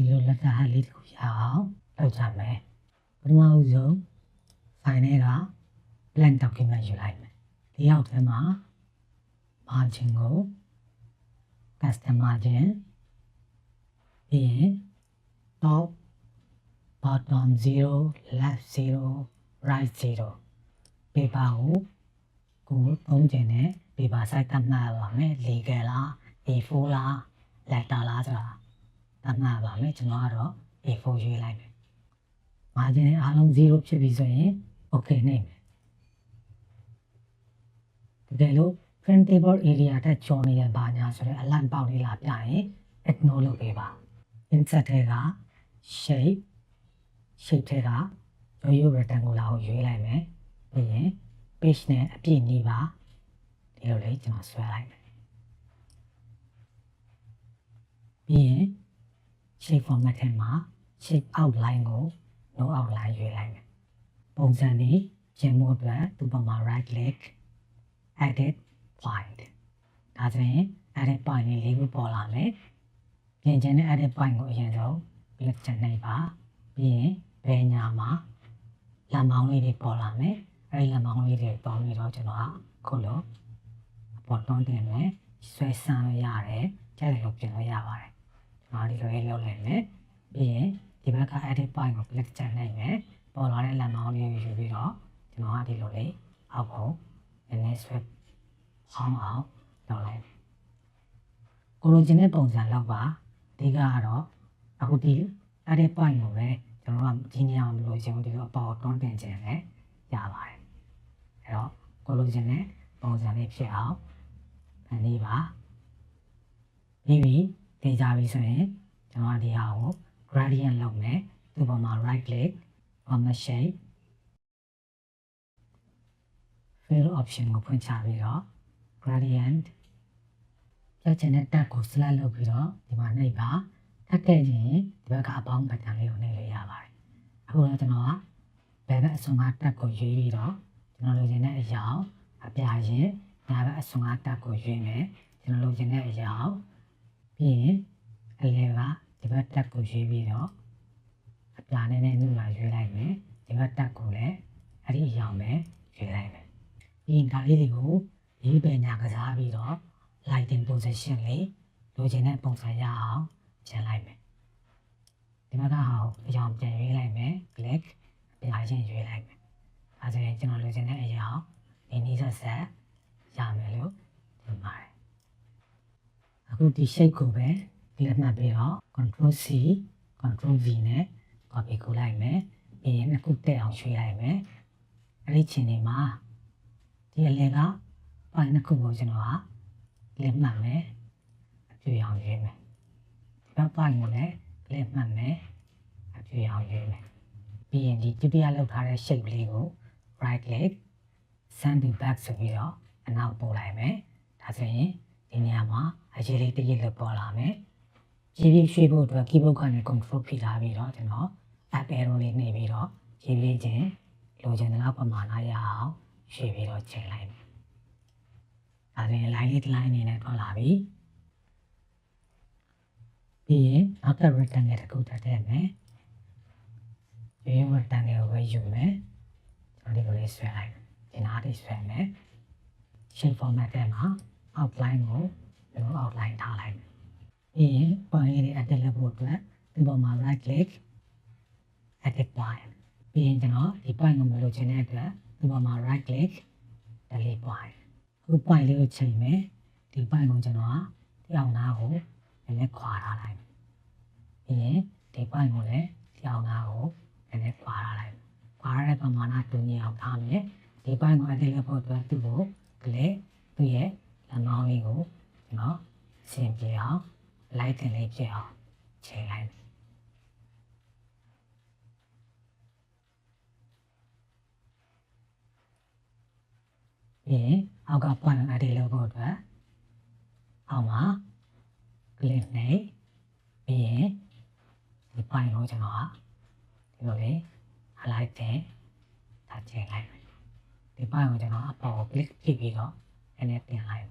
ဒီလိုလက်တာလေးတစ်ခုရအောင်လုပ်ကြမယ်ပထမဦးဆုံး file ထဲက blank document ယူလိုက်မယ်ဒီအောက်ထဲမှာ margin ကို custom margin ပြီးရင် top bottom 0 left 0 right 0 paper ကိုကိုသုံးကျင်တဲ့ paper size သတ်မှတ်ရပါမယ် legal လား A4 လား letter လားဆိုတာသ တ်မှတ်ရပါမယ်ကျွန်တော်ကတော့ A4 ရွေးလိုက်မယ် margin အားလုံး0ဖြစ်ပြီဆိုရင် okay နိုင်မယ်တကယ်လို့ printable area တက်ကျော်နေတဲ့ဘာညာဆိုတော့အလန့်ပေါက်လေးလာပြရင် ignore လုပ်ပေးပါ insert ထဲက shape shape ထဲကရိုးရိုး rectangular ကိုရွေးလိုက်မယ်ပြီးရင် page နဲ့အပြည့်နီးပါဒီလိုလေးကျွန်တော်ဆွဲလိုက်မယ်ပြီးရင် shape format ထဲမှာ shape outline ကို no outline ရွေးလိုက်မယ်ပုံစံလေးကျင်မို့အတွက်သူ့ပေါ်မှာ right click edit point ဒါဆိုရင် edit point လေးလေးခုပေါ်လာမယ်ပြင်ချင်တဲ့ edit point ကိုအရင်ဆုံး click ချနှိပ်ပါပြီးရင်ဘယ်ညာမှာလမ်းမောင်းလေးတွေပေါ်လာမယ်အဲဒီလမ်းမောင်းလေးတွေပေါင်းပြီးတော့ကျွန်တော်ကခုလိုအပေါ်တွန်းတင်မယ်ဆွဲဆန်းလို့ရတယ်ကြိုက်တယ်လို့ပြင်လို့ရပါတယ် ကျွန်တော်ဒီလိုလေးလုပ်လိုက်မယ်ပြီးရင်ဒီဘက်က edit point ကို click ချနှိပ်မယ်ပေါ်လာတဲ့လမ်းမောင်းလေးကိုယူပြီးတော့ကျွန်တော်ကဒီလိုလေးအောက်ကိုနည်းနည်းဆွဲဟောင်းအောင်လုပ်လိုက်မယ်ကိုလိုချင်တဲ့ပုံစံလောက်ပါအဓိကကတော့အခုဒီ edit point ကိုပဲကျွန်တော်ကဒီနေရာမှာမလို့ချင်ဘူးဒီလိုအပေါ်တွန်းတင်ခြင်းလည်းရပါတယ်အဲ့တော့ကိုလိုချင်တဲ့ပုံစံလေးဖြစ်အောင်ဖန်တီးပါပြီးပြီ ထင်ကြပြီဆိုရင်ကျွန်တော်ကဒီဟာကို gradient လုပ်မယ်သူ့ပေါ်မှာ right click on the shape fill option ကိုဖွင့်ချပြီးတော့ gradient ပြချင်တဲ့တက်ကို select လုပ်ပြီးတော့ဒီမှာနှိပ်ပါထပ်ခဲ့ရင်ဒီဘက်ကအပေါင်းဘက်တန်လေးကိုနှိပ်လို့ရပါတယ်အခုတော့ကျွန်တော်ကဘယ်ဘက်အစွန်ကတက်ကိုရွေးပြီးတော့ကျွန်တော်လိုချင်တဲ့အရာအပြာရင်ညာဘက်အစွန်ကတက်ကိုရွေးမယ်ကျွန်တော်လိုချင်တဲ့အရာ ပြီးရင်အလဲကဒီဘက်တက်ကိုရွေးပြီးတော့အပြာနဲ့နဲ့နှုတ်လာရွေးလိုက်မယ်ဒီဘက်တက်ကိုလည်းအဲ့ဒီအရာပဲရွေးလိုက်မယ်ပြီးရင်ဒါလေးတွေကိုရေးပယ်ညာကစားပြီးတော့ lighting position လေးလိုချင်တဲ့ပုံစံရအောင်ကျန်လိုက်မယ်ဒီမှာကဟာကိုအကြောင်းပြန်ရွေးလိုက်မယ် click ပြန်ချင်းရွေးလိုက်မယ်အဲဒါဆိုရင်ကျွန်တော်လိုချင်တဲ့အရာကိုဒီနည်းဆက်ဆက်ရမယ်လို့ထင်ပါတယ် အခုဒီ shape ကိုပဲဒီလက်မှတ်ပြီးတော့ control C control V နဲ့ copy ကိုလိုက်မယ်ပြီးရင်အခုတက်အောင်ရွှေ့လိုက်မယ်အဲ့ဒီချိန်ဒီမှာဒီအလယ်ကပိုင်းတစ်ခုကိုကျွန်တော်ကလက်မှတ်မယ်အပြည့်အောင်ရေးမယ်ဒီဘက်ပိုင်းကိုလည်းလက်မှတ်မယ်အပြည့်အောင်ရေးမယ်ပြီးရင်ဒီဒုတိယလောက်ထားတဲ့ shape လေးကို right click send to back ဆိုပြီးတော့အနောက်ပို့လိုက်မယ်ဒါဆိုရင်ဒီနေရာမှာ အရေးလေးတစ်ရစ်လောက်ပေါ်လာမယ်ရေးပြီးရွှေ့ဖို့အတွက် keyboard ကနေ control ဖိထားပြီးတော့ကျွန်တော် up arrow လေးနှိပ်ပြီးတော့ရေးပြီးချင်းလိုချင်တဲ့လောက်ပမာဏရအောင်ရွှေ့ပြီးတော့ချိန်လိုက်မယ်ဒါဆိုရင် line လေးတစ် line အနေနဲ့ထွက်လာပြီပြီးရင်နောက်က rectangle တစ်ခုထပ်ထည့်မယ်ဒီ rectangle ကိုပဲယူမယ်ကျွန်တော်ဒီလိုလေးဆွဲလိုက်မယ်ဒီနားလေးဆွဲမယ် shape format ထဲမှာ outline ကို ဒီလို outline ထားလိုက်မယ်ပြီးရင် point လေး edit လုပ်ဖို့အတွက်ဒီပေါ်မှာ right click edit point ပြီးရင်ကျွန်တော်ဒီ point ကိုမလိုချင်တဲ့အတွက်ဒီပေါ်မှာ right click delete point အခုပိုင်လေးကိုချိန်မယ်ဒီပိုင်ကိုကျွန်တော်ကဒီအောင်သားကိုလည်းလည်းခွာထားလိုက်မယ်ပြီးရင်ဒီပိုင်ကိုလည်းဒီအောင်သားကိုလည်းလည်းခွာထားလိုက်မယ်ခွာရတဲ့ပမာဏတူညီအောင်ထားမယ်ဒီပိုင်ကိုအတိတ်လက်ဖို့အတွက်သူ့ကိုလည်းသူ့ရဲ့လက်မောင်းလေးကိုကျွ န်တော်ဆင်ပြေအောင်လိုက်တင်လေးပြအောင်ချိန်လိုက်မယ်ပြီးရင်အောက်က point အတိတ်လောက်ဖို့အတွက်အောက်မှာ click နဲ့ပြီးရင်ဒီ point ကိုကျွန်တော်ကဒီလိုလေး highlight တင်ဒါချိန်လိုက်မယ်ဒီ point ကိုကျွန်တော်အပေါ်ကို click ဖိပြီးတော့နည်းနည်းတင်လိုက်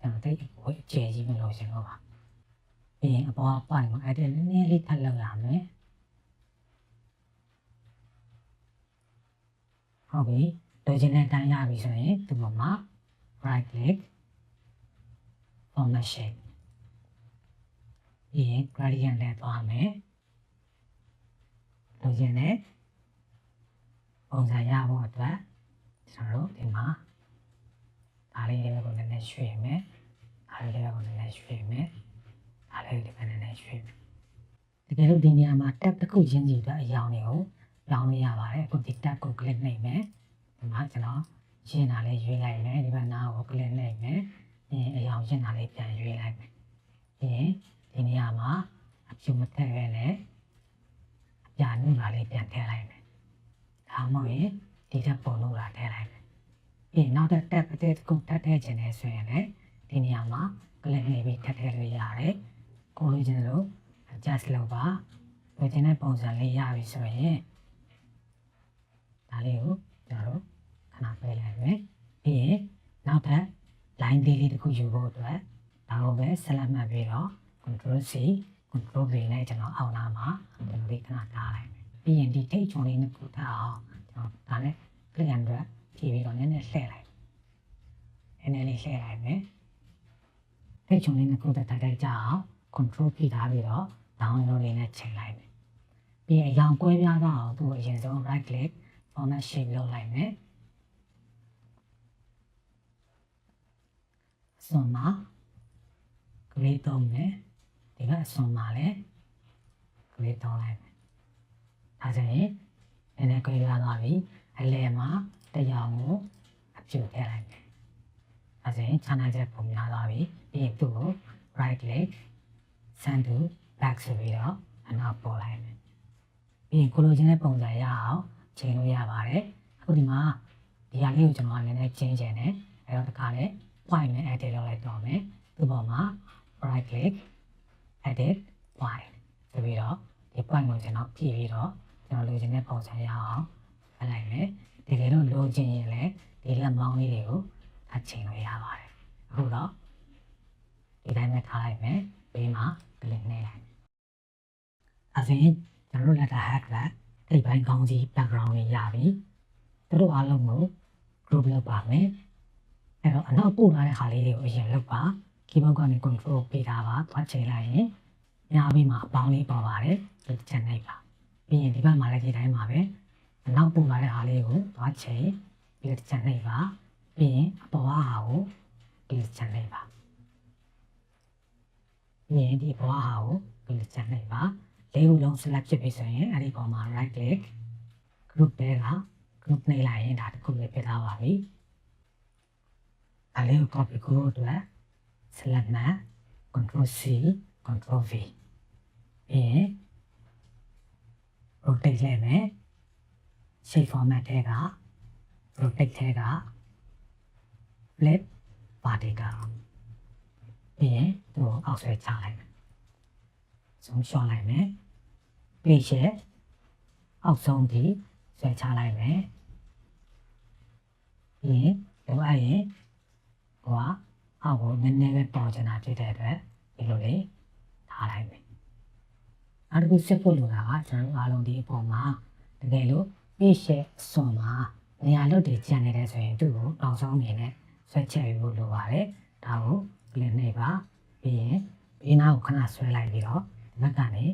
မယ်ကျွန်တော်တိတ်ဝေးအခြေကြီးမလို့ရှင်တော့ပါပြီးရင်အပေါ်က point ကို edit နည်းနည်းလေးထပ်လုပ်ရမယ်ဟုတ်ပြီလိုချင်တဲ့အတိုင်းရပြီဆိုရင်ဒီပေါ်မှာ right click format shape ပြီးရင် gradient နဲ့သွားမယ်လိုချင်တဲ့ပုံစံရဖို့အတွက်ကျွန်တော်တို့ဒီမှာ ဒါလေးတွေကိုနည်းနည်းရွှေ့မယ်ဒါလေးတွေကိုနည်းနည်းရွှေ့မယ်ဒါလေးတွေကိုနည်းနည်းရွှေ့မယ်တကယ်လို့ဒီနေရာမှာ tab တစ်ခုချင်းစီအတွက်အရောင်တွေကိုပြောင်းလို့ရပါတယ်အခုဒီ tab ကို click နှိပ်မယ်ဒီမှာကျွန်တော်ရှင်းတာလေးရွေးလိုက်မယ်ဒီဘက်နားကို click နှိပ်မယ်ပြီးရင်အရောင်ရှင်းတာလေးပြန်ရွေးလိုက်မယ်ပြီးရင်ဒီနေရာမှာအဖြူမထည့်ရဲနဲ့အပြာနုလာလေးပြန်ထည့်လိုက်မယ်ဒါမှမဟုတ်ရင်ဒီထက်ပုံလို့လာထည့်လိုက်မယ် ပြီးရင်နောက်တစ် tab အသစ်တစ်ခုထပ်ထည့်ခြင်းနဲ့ဆိုရင်လည်းဒီနေရာမှာ click နှိပ်ပြီးထပ်ထည့်လို့ရတယ်ကိုလိုချင်လို့ adjust လုပ်ပါလိုချင်တဲ့ပုံစံလေးရပြီဆိုရင်ဒါလေးကိုကျွန်တော်တို့ခဏပေးလိုက်မယ်ပြီးရင်နောက်ထပ် line လေးလေးတစ်ခုယူဖို့အတွက်ဒါကိုပဲဆက်လက်မှတ်ပြီးတော့ control C control V နဲ့ကျွန်တော်အောက်နားမှာကျွန်တော်ဒီခဏထားလိုက်မယ်ပြီးရင်ဒီထိတ်ချုံလေးနှစ်ခုထားအောင်ကျွန်တော်ဒါနဲ့ click and drag ဖြည့်ပြီးတော့နည်းနည်းလှည့်လိုက်နည်းနည်းလေးလှည့်လိုက်မယ်ထိတ်ချုံလေးနှစ်ခုတက်တက်ကြအောင် control ဖြည့်ထားပြီးတော့ download လေးနဲ့ချိန်လိုက်မယ်ပြီးရင်အရောင်ကွဲပြားသွားအောင်သူ့အရင်ဆုံး right click format shape လုပ်လိုက်မယ်ဆွန်မှာ gray သုံးမယ်ဒီကအဆွန်မှာလည်း gray သုံးလိုက်မယ်ဒါဆိုရင်နည်းနည်းကွဲပြားသွားပြီအလယ်မှာ တရားကိုအပြုတ်ထည့်လိုက်မယ်ဒါဆိုရင် channel ချက်ပုံများသွားပြီပြီးရင်သူ့ကို right click send to back ဆိုပြီးတော့အနောက်ပေါ်လိုက်မယ်ပြီးရင်ကိုလိုချင်တဲ့ပုံစံရအောင်ချိန်လို့ရပါတယ်အခုဒီမှာဒီဟာလေးကိုကျွန်တော်ကနည်းနည်းချင်းချင်တယ်အဲတော့တခါလေ point နဲ့ edit လုပ်လိုက်တော့မယ်ဒီပေါ်မှာ right click edit point ဆိုပြီးတော့ဒီ point ကိုကျွန်တော်ဖြည့်ပြီးတော့ကျွန်တော်လိုချင်တဲ့ပုံစံရအောင်ဖတ်လိုက်မယ် တကယ်လို့လိုချင်ရင်လည်းဒီလက်မောင်းလေးတွေကိုအချိန်လို့ရပါတယ်အခုတော့ဒီတိုင်းပဲထားလိုက်မယ်ဘေးမှာ click နေလိုက်အရင်ကျွန်တော်လက်တာ hack ကထိပ်ပိုင်းကောင်းစီ background လေးရပြီသူတို့အားလုံးကို group လုပ်ပါမယ်အဲ့တော့အနောက်ပို့လာတဲ့ဟာလေးတွေကိုအရင်လုပ်ပါ keyboard ကနေ control ပေးတာပါသွားချိန်လိုက်ရင်ညာပြီးမှအပေါင်းလေးပေါ်ပါတယ်ဒီချက်နေပါပြီးရင်ဒီဘက်မှာလည်းဒီတိုင်းပါပဲအ နောက်ပို့လာတဲ့ဟာလေးကိုသွားချိန်ပြီးတော့ချက်နေပါပြီးရင်အပေါ်ဟာကိုဒီချက်နေပါပြီးရင်ဒီပေါ်ဟာကိုဒီချက်နေပါလေးခုလုံး select ဖြစ်ပြီဆိုရင်အဲ့ဒီပေါ်မှာ right click group တဲက group နှိပ်လိုက်ရင်ဒါတစ်ခုပဲဖြစ်သွားပါပြီဒါလေးကို copy ကိုအတွက် select မှာ control C control V ပြီးရင် rotate လိုက်မယ် shape format ထဲက rotate ထဲက flip vertical ပြီးရင်သူ့ကိုအောက်ဆွဲချလိုက်မယ်ဆုံးရှော့လိုက်မယ် page ရဲ့အောက်ဆုံးထိဆွဲချလိုက်မယ်ပြီးရင်လိုအပ်ရင်ဟိုကအောက်ကိုနည်းနည်းပဲပေါ်ချင်တာဖြစ်တဲ့အတွက်ဒီလိုလေးထားလိုက်မယ်နောက်တစ်ခုစစ်ဖို့လိုတာကကျွန်တော်အားလုံးဒီအပေါ်မှာတကယ်လို့ page ရဲ့အစွန်မှာနေရာလွတ်တွေကျန်နေတယ်ဆိုရင်သူ့ကိုနောက်ဆုံးအနေနဲ့ဆွဲချက်ယူဖို့လိုပါတယ်ဒါကို click နှိပ်ပါပြီးရင်ဘေးနားကိုခဏဆွဲလိုက်ပြီးတော့ဒီဘက်ကနေ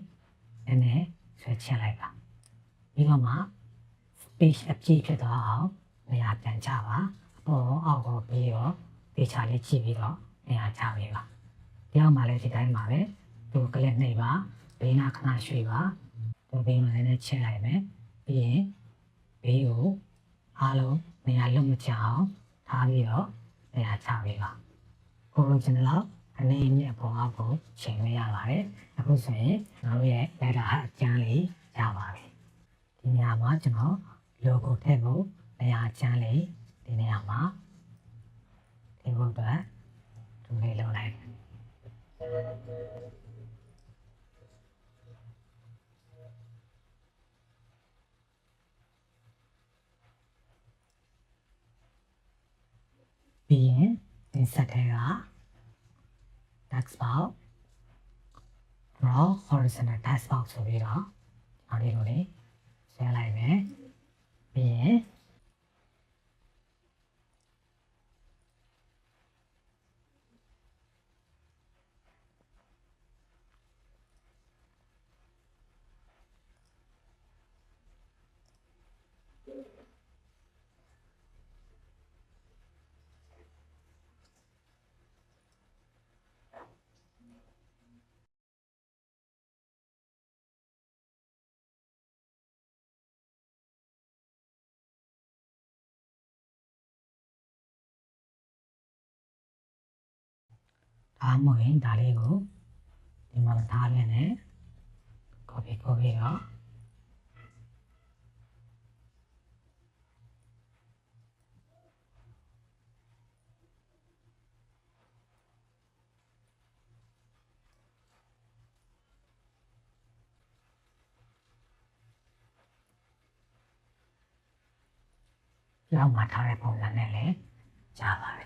နည်းနည်းဆွဲချက်လိုက်ပါပြီးတော့မှ space အပြည့်ဖြစ်သွားအောင်နေရာပြန်ချပါအပေါ်အောက်ကိုပြီးတော့ဒေချာလေးကြည့်ပြီးတော့နေရာချပေးပါဒီအောက်မှာလည်းဒီတိုင်းပါပဲသူကလစ်နှိပ်ပါဘေးနားခဏရွှေ့ပါသူဘေးမှာလည်းချက်လိုက်မယ်ပြီးရင် ဘေးကိုအားလုံးနေရာလွတ်မချအောင်ထားပြီးတော့နေရာချပေးပါကိုလိုချင်တဲ့လောက်အနေနဲ့ပေါ်အောက်ကိုချိန်လို့ရပါတယ်အခုဆိုရင်ကျွန်တော်ရဲ့ data အကျန်းလေးရပါပြီဒီနေရာမှာကျွန်တော် logo ထည့်ဖို့နေရာအကျန်းလေးဒီနေရာမှာဒီဘုတ်တော့ဒီလေးလုံးလိုက် ပြီးရင်ဒီဆက်ထဲက tax box draw horizontal text box ဆိုပြီးတော့ဒီလိုလေးဆဲလိုက်မယ်ပြီးရင် ဒါမှမဟုတ်ရင်ဒါလေးကိုဒီမှာထားရနဲ့ copy copy တော့လောက်မှာထားတဲ့ပုံစံနဲ့လည်းကြားပါတယ်